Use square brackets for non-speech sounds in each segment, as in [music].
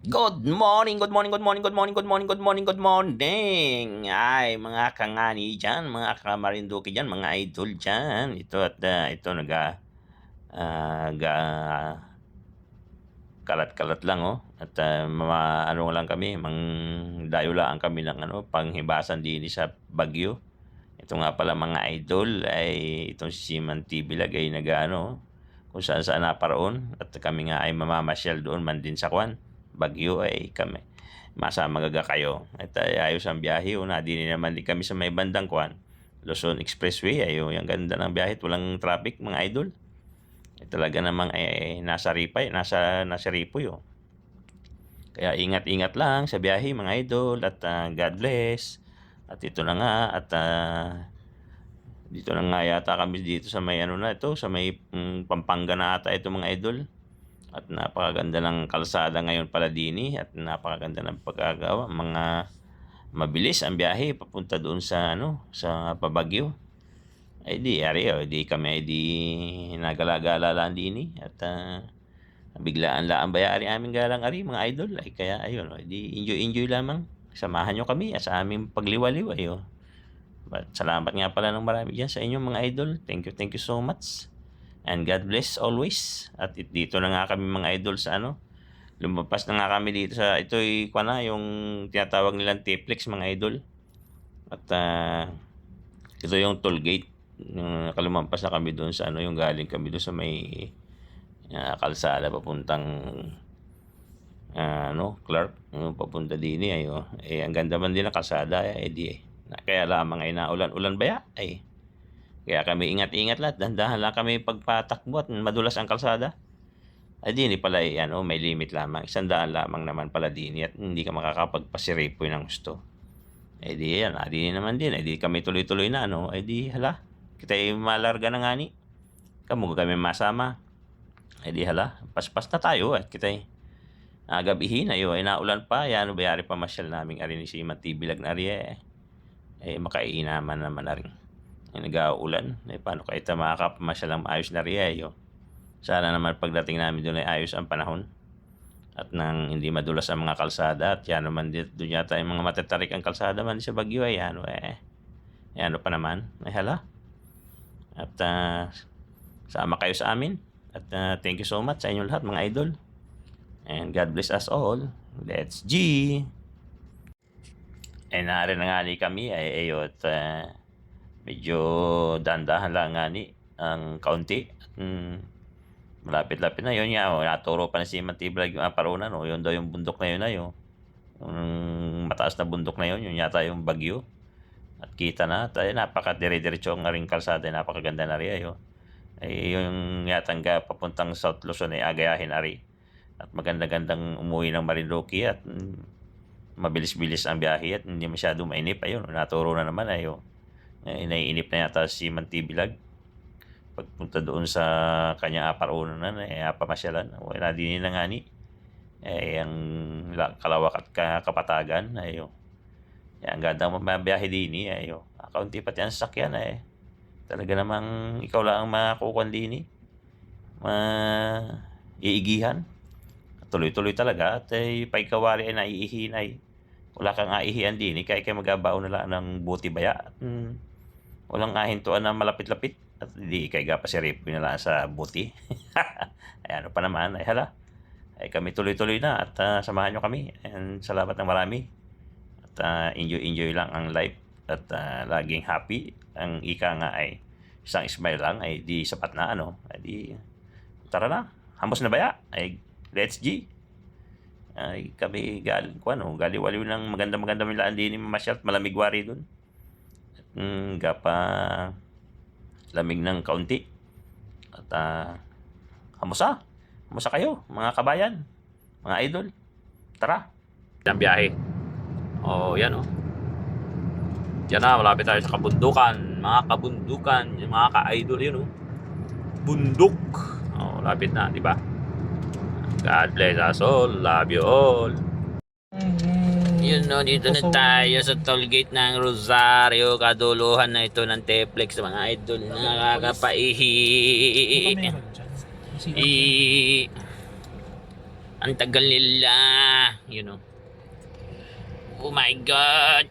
Good morning, good morning, good morning, good morning, good morning, good morning, good morning. Ay, mga kangani dyan, mga kamarinduki dyan, mga idol dyan. Ito at ah, ito naga ah, ga kalat-kalat lang oh. At ah, mga ano lang kami, mang dayo lang kami ng ano, panghibasan din sa Bagyo. Ito nga pala mga idol ay itong si Siman TV lag ay nag-ano kung saan saan naparoon at kami nga ay mamamasyal doon man din sa Kwan. Bagyo ay kami. Masama gaga kayo. At ay, ayos ang biyahe. Una, di naman di kami sa may bandang Kwan. Luzon Expressway. Ayo, yung ganda ng biyahe. Walang traffic, mga idol. Eh, talaga namang eh, nasa ripay, nasa, nasa ripoy. Oh. Kaya ingat-ingat lang sa biyahe, mga idol. At ah, God bless. At ito na nga. At ah, dito na nga yata kami dito sa may ano na ito. Sa may mm, Pampanga na ata ito, mga idol. At napakaganda ng kalsada ngayon pala dini at napakaganda ng pagkagawa. Mga mabilis ang biyahe papunta doon sa ano, sa Pabagyo. Ay di, ari, oh, di kami ay di nagala-gala lang dini. At ah, biglaan lang bayari aming galang ari mga idol. Ay kaya ayun oh, di enjoy enjoy lamang. Samahan nyo kami sa aming pagliwaliw ayo But salamat nga pala ng marami dyan sa inyong mga idol. Thank you thank you so much And God bless always. At it- dito na nga kami mga idol sa ano. Lumabas na nga kami dito sa ito ay na yung tinatawag nilang T-Flex mga idol. At ah, ito yung toll gate. Yung nakalumampas na kami doon sa ano yung galing kami doon sa may ah, kalsada papuntang ah, ano Clark yung papunta din eh ayo eh ang ganda man din ng kalsada eh di eh. Kaya lamang ay naulan-ulan baya ay kaya kami ingat-ingat lahat. Dandahan lang kami pagpatakbo at madulas ang kalsada. Ay di pala eh, ano, may limit lamang. Isang daan lamang naman pala din at hindi ka makakapagpasiripoy ng gusto. Eh di yan, ah, di naman din. Eh di kami tuloy-tuloy na ano. Eh di hala, kita ay malarga na nga ni. Kamu kami masama. Eh di hala, paspas na tayo at kita ay agabihin ayo ay naulan pa. Yan, bayari pa masyal naming ari ni si Matibilag na ari eh. Eh makainaman naman na rin yung nag-aulan. Eh, paano kayo ito makakapamasyal ng ayos na riyayo? Sana naman pagdating namin doon ay ayos ang panahon. At nang hindi madulas ang mga kalsada at yan naman dito doon yata yung mga matatarik ang kalsada man sa Bagyo ay ano eh. Eh, ano pa naman? Ay hala. At ah, sama kayo sa amin. At ah, thank you so much sa inyong lahat mga idol. And God bless us all. Let's G! Eh, narin na nga ni kami ay ayot. ah, medyo dandahan lang nga ni ang kaunti. Mm, malapit-lapit na yun nga. Oh, naturo pa na si Mantiblag yung aparunan. Oh, yun daw yung bundok na yun na yun. Yung mataas na bundok na yun. Yun yata yung bagyo. At kita na. Tayo napaka dire-diretso ang ring kalsada. Napakaganda na rin ayo. Ay, yung yatang ga papuntang South Luzon ay agayahin ari. At maganda-gandang umuwi ng Marinduque at mm, mabilis-bilis ang biyahe at hindi masyado mainip. Ayun, naturo na naman ayo eh, naiinip na yata si Mantibilag. Pagpunta doon sa kanyang aparunan na eh, pamasyalan wala din na nga eh, ang la- kalawak at ka- kapatagan ayo eh, ang ganda mo mabiyahe din eh, ayo kaunti pati ang sakyan eh talaga namang ikaw lang ang makukuhan din eh ma iigihan. Tuloy-tuloy talaga. At eh, paikawari ay naiihin ay wala kang aihian din eh, kaya kayo na lang ng buti baya. At mm, walang ahintuan na malapit-lapit. At hindi kay pa si Rip na lang sa buti. [laughs] Ay ano pa naman? Ay hala. Ay kami tuloy-tuloy na at ah, samahan nyo kami. And salamat ng marami. At ah, enjoy-enjoy lang ang life. At ah, laging happy. Ang ika nga ay isang smile lang. Ay di sapat na ano? Ay di tara na. Hamos na baya ay let's G. Ay kami galing ko ano galiwaliw ng maganda-maganda milaan din ni Mamasyal at malamig wari dun mm, gapa lamig ng kaunti. At uh, hamusa hamusa kayo mga kabayan? Mga idol? Tara. Ang biyahe. Oh yan oh. Yan na malapit tayo sa kabundukan. Mga kabundukan yung mga ka-idol yun oh. Bundok. Oh lapit na di ba? God bless us all. Love you all Yun no, dito na tayo sa tollgate ng Rosario, kaduluhan na ito ng Teplex mga idol. Nakakapaihi. I... Ang tagal nila. You know. Oh my God.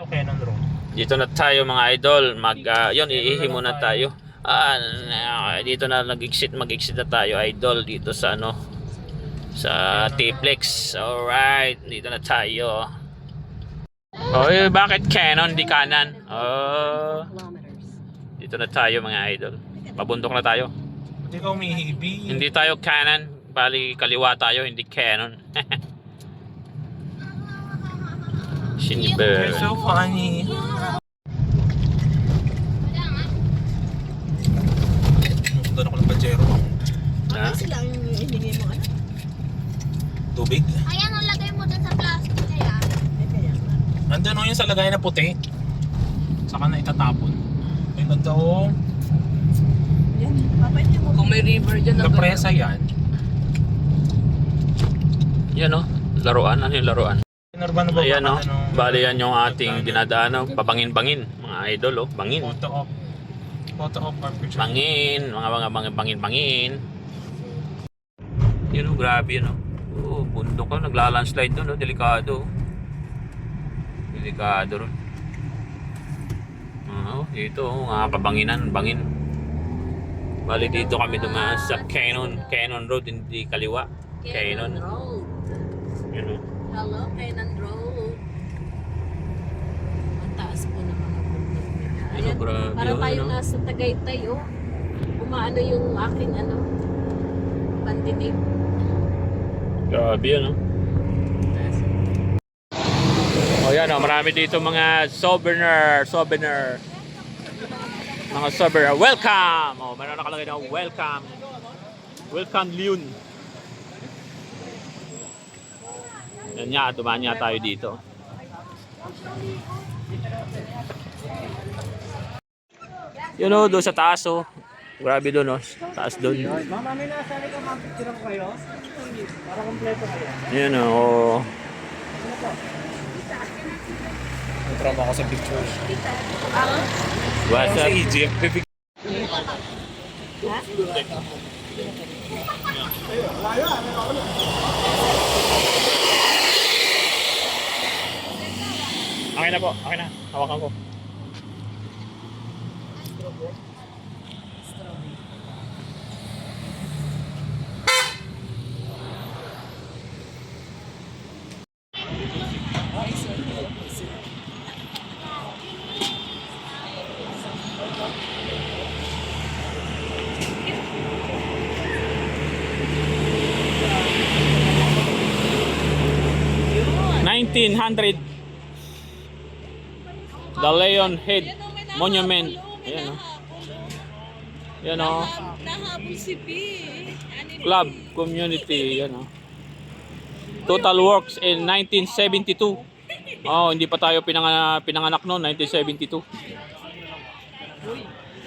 Okay, nang drone. Dito na tayo mga idol. Mag, ah, yun, iihi muna tayo. Ah, dito na nag-exit, mag-exit na tayo idol dito sa ano sa T-Plex. Alright, dito na tayo. Oh, eh, bakit Canon di kanan? Oh, dito na tayo mga idol. Pabundok na tayo. Hindi ka umihibi. Hindi tayo Canon, bali kaliwa tayo, hindi Canon. [laughs] You're Shinibel. so funny. Doon ako ng pajero. Ha? Sila ang ano? Tubig. Ayan, ang lagay mo dun sa plastic nga. Nandun o yung sa lagay na puti. Saka na itatapon. Ay, ganda o. Yan, papait mo. Kung may river dyan, ang Kapresa yan. Yan oh, laruan. Ano yung laruan? Pinarban na ba? Ayan oh, Ano? bali yan yung ating dinadaanan. Pabangin-bangin. Mga idol oh, bangin. Photo op. Photo op or picture. Bangin, mga mga bangin, bangin, bangin. Yun oh, grabe yun oh. Oh, bundok ka, naglalandslide doon oh, delikado. oh. Delikado ron. Oo, dito oh, mga kabanginan, bangin. Bali dito kami dumaan sa Canon, Canon Road, hindi kaliwa. Canon. Road. Yun oh. Hello, Canon Road. Ang taas po ng mga bundok nila. Ano, Ayan, grabe, para oh, tayong ano? nasa Tagaytay, oh. Umaano yung aking ano, pandinig. Grabe yun, no? Oh, yan, oh, marami dito mga souvenir, souvenir. Mga souvenir. Welcome! Oh, meron nakalagay na welcome. Welcome, Leon. Yan nga, dumaan nga tayo dito. Yun oh, doon sa taas oh. Grabe doon oh. Taas doon. Mama, may nasali ka mapicture ko kayo? Para kompleto kayo. Yun oh. Trauma ako sa pictures. What's up? Egypt. Bibig- Okay na po, okay na. Hawakan ko. Nineteen hundred The Leon Head Monument. Ayan o. Yan o. Nahabol si B. Club Community. Yan o. Total Works in 1972. Oh, hindi pa tayo pinanganak, pinanganak noon, 1972.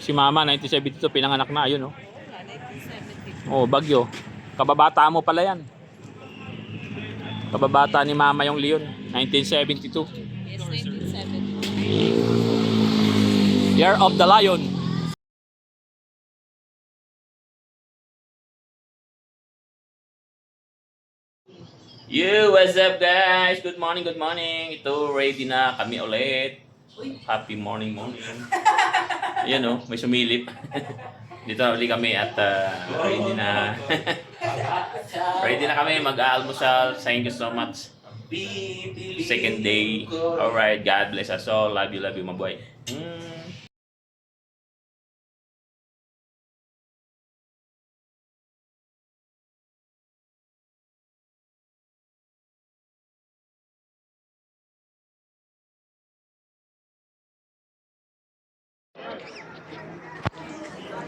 Si Mama, 1972, pinanganak na. Ayun o. Oh, Bagyo. Kababata mo pala yan. Kababata ni Mama yung Leon, 1972. Yes, 1970. Year of the Lion. Yo, what's up guys? Good morning, good morning. Ito, ready na kami ulit. Happy morning, morning. Yan o, may sumilip. [laughs] Dito na ulit kami at uh, ready na. [laughs] ready na kami mag-aalmusal. Thank you so much. Second day. Alright, God bless us all. Love you, love you, mabuhay. Mm.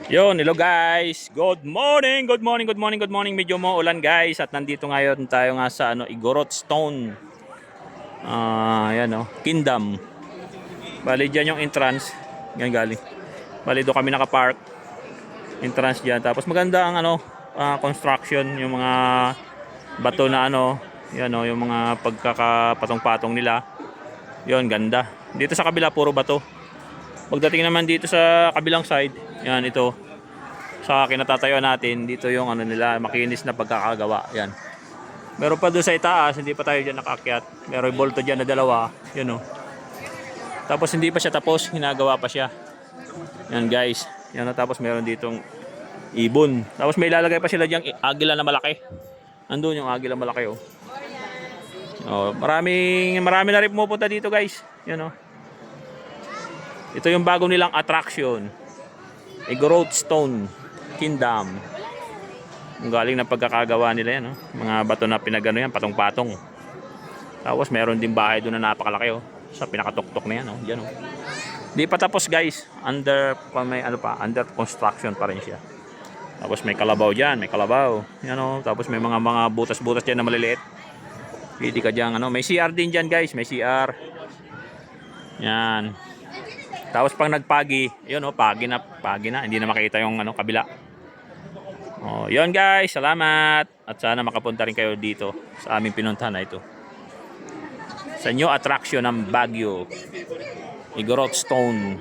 Yun, hello guys. Good morning, good morning, good morning, good morning. Medyo mo ulan guys at nandito ngayon tayo nga sa ano Igorot Stone. Ah, yan oh, Kingdom. Bali diyan yung entrance. Yan galing. Bali doon kami naka-park. Entrance diyan. Tapos maganda ang ano, ah, construction, yung mga bato na ano, yan oh, yung mga pagkakapatong-patong nila. Yon, ganda. Dito sa kabila puro bato. Pagdating naman dito sa kabilang side, yan ito. sa kinatatayuan natin, dito yung ano nila, makinis na pagkakagawa. Yan. Meron pa doon sa itaas, hindi pa tayo dyan nakakyat. Meron yung bolto dyan na dalawa. Yun o. Tapos hindi pa siya tapos, hinagawa pa siya. Yan guys. Yan o, tapos meron ditong ibon. Tapos may ilalagay pa sila diyang agila na malaki. Andun yung agila malaki oh. Oh, maraming marami na rin pumupunta dito guys. Yan oh. Ito yung bago nilang attraction. Igorot Stone Kingdom. Ang galing na pagkakagawa nila yan oh. Mga bato na pinagano yan, patong-patong. Tapos meron din bahay doon na napakalaki oh. Sa pinakatuktok na yan oh. Yan oh. Di pa tapos guys. Under may ano pa, under construction pa rin siya. Tapos may kalabaw diyan, may kalabaw. Yan oh. Tapos may mga mga butas-butas diyan na maliliit. Pwede ka diyan ano, may CR din diyan guys, may CR. Yan. Tapos pag nagpagi, yun oh, pagi na, pagi na, hindi na makita yung ano kabila. Oh, yun guys, salamat. At sana makapunta rin kayo dito sa aming pinuntahan na ito. Sa new attraction ng Baguio. Igorot Stone.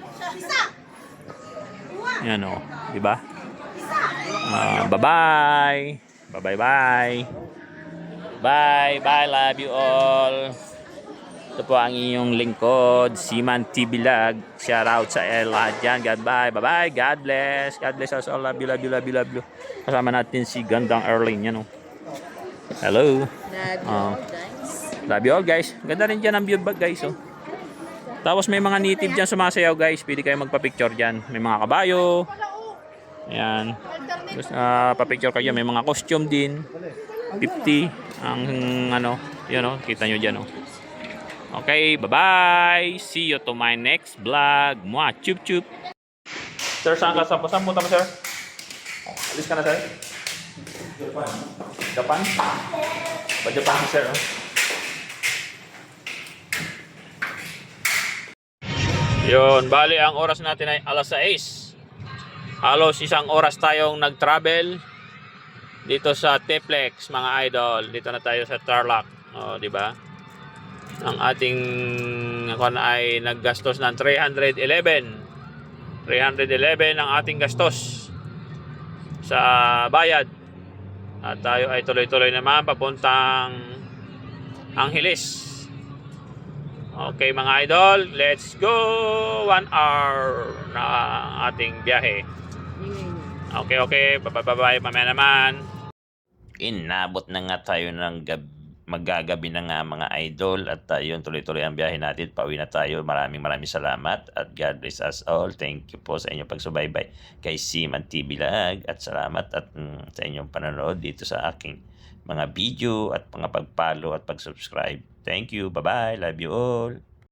Yan o, di ba? Ah, bye-bye. Bye-bye bye. Bye, bye, love you all. Ito po ang inyong lingkod, Siman TV Vlog. Shout out sa lahat dyan. God bye, bye bye, God bless. God bless us all. Love you, love you, love you, love you. Kasama natin si Gandang Erling, yan o. Hello. Love you Oh. guys. Love you all guys. Ganda rin dyan ang view bag guys oh. Tapos may mga native dyan sumasayaw guys. Pwede kayo magpa-picture dyan. May mga kabayo. Ayan. Gusto, ah, pa-picture kayo. May mga costume din. 50 ang ano. Yun oh. Kita nyo dyan oh. Okay. Bye-bye. See you to my next vlog. Mwah. Chup chup. Sir, saan ka? Saan, mo sir? Alis ka na sir? Japan. Japan? Ba Japan si sir oh. Yun, bali ang oras natin ay alas 6. Halos isang oras tayong nag-travel dito sa Teplex, mga idol. Dito na tayo sa Tarlac, oh, di ba? Ang ating ako ay naggastos ng 311. 311 ang ating gastos sa bayad. At tayo ay tuloy-tuloy naman papuntang Angeles. Okay mga idol, let's go! One hour na ating biyahe. Okay, okay. Bye-bye, mamaya naman. Inabot na nga tayo ng gab magagabi na nga mga idol at tayo tuloy-tuloy ang biyahe natin. Pauwi na tayo. Maraming maraming salamat at God bless us all. Thank you po sa inyong pagsubaybay kay Siman TV Lag at salamat at mm, sa inyong panonood dito sa aking mga video at mga pag-follow at pag-subscribe. Thank you. Bye-bye. Love you all.